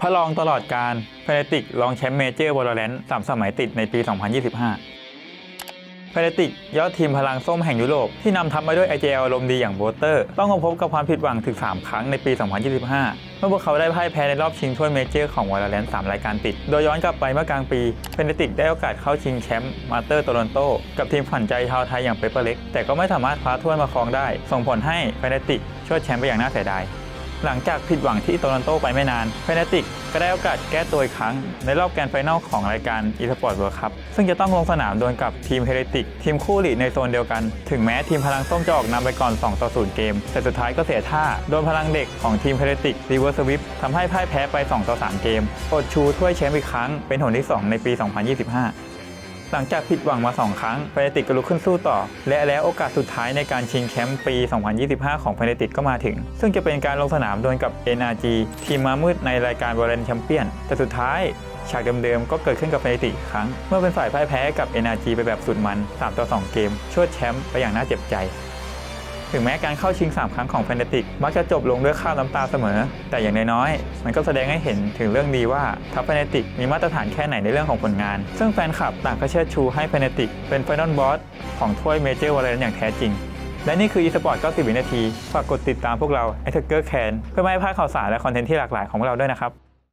พระรองตลอดการเฟเนติกรองแชมป์เมเจอร์วอลเลนสามสมัยติดในปี 2025เฟเนติกยอดทีมพลังส้มแห่งยุโรปที่นำทัพมาด้วย IJL อารมณ์ดีอย่างโบเตอร์ ต้องมาพบกับความผิดหวังถึง 3 ครั้งในปี 2025 เมื่อพวกเขาได้พ่ายแพ้ในรอบชิงถ้วยเมเจอร์ของวอลเลน3รายการติด โดยย้อนกลับไปเมื่อกลางปีเฟเนติกได้โอกาสเข้าชิงแชมป์มาสเตอร์โตลอนโตกับทีมขวัญใจชาวไทยอย่างเปเปอร์เล็กแต่ก็ไม่สามารถคว้าถ้วยมาครองได้ ส่งผลให้เฟเนติกชวดแชมป์ไปอย่างน่าเสียดาย หลังจากผิดหวังที่โตลอนโตไปไม่นานเฟนติกก็ได้โอกาสแก้ตัวอีกครั้ง ในรอบแกรนด์ไฟนอลของรายการอีสปอร์ตเวิร์คัพซึ่งจะต้องลงสนามดวลกับทีมเฮเรติกทีมคู่หลีในโซนเดียวกัน ถึงแม้ทีมพลังส้มจะออกนำไปก่อน 2 ต่อ 0 เกม แต่สุดท้ายก็เสียท่า โดนพลังเด็กของทีมเฮเรติกรีเวอร์สวิฟทำให้พ่ายแพ้ไป 2 ต่อ 3 เกมอดชูถ้วยแชมป์อีกครั้งเป็นหนที่ 2 ในปี 2025 หลังจากผิดหวังมา 2 ครั้งเฟเนติกก็ลุกขึ้นสู้ต่อ และแล้วโอกาสสุดท้ายในการชิงแชมป์ปี 2025 ของเฟเนติกก็มาถึง ซึ่งจะเป็นการลงสนามดวลกับ NRG ทีมมามืดในรายการวอลเลนแชมเปี้ยน แต่สุดท้ายฉากเดิมๆ ก็เกิดขึ้นกับเฟเนติกครั้ง เมื่อเป็นฝ่ายพ่ายแพ้กับ NRG ไปแบบสุดมัน 3 ต่อ 2 เกม ชวดแชมป์ไปอย่างน่าเจ็บใจ ถึงแม้การเข้าชิง 3 ครั้งของแฟนตาติกมักจะจบลงด้วยข้าวน้ำตาเสมอ แต่อย่างน้อยๆ มันก็แสดงให้เห็นถึงเรื่องดีว่าทัพแฟนตาติกมีมาตรฐานแค่ไหนในเรื่องของผลงาน ซึ่งแฟนคลับต่างก็เชิดชูให้แฟนตาติกเป็นไฟนอลบอสของถ้วยเมเจอร์วอลเลนอย่างแท้จริง และนี่คือ eSport 90 วินาที ฝากกดติดตามพวกเรา a t t a c k e r Can เพื่อไม่ให้พลาดข่าวสารและคอนเทนต์ที่หลากหลายของเราด้วยนะครับ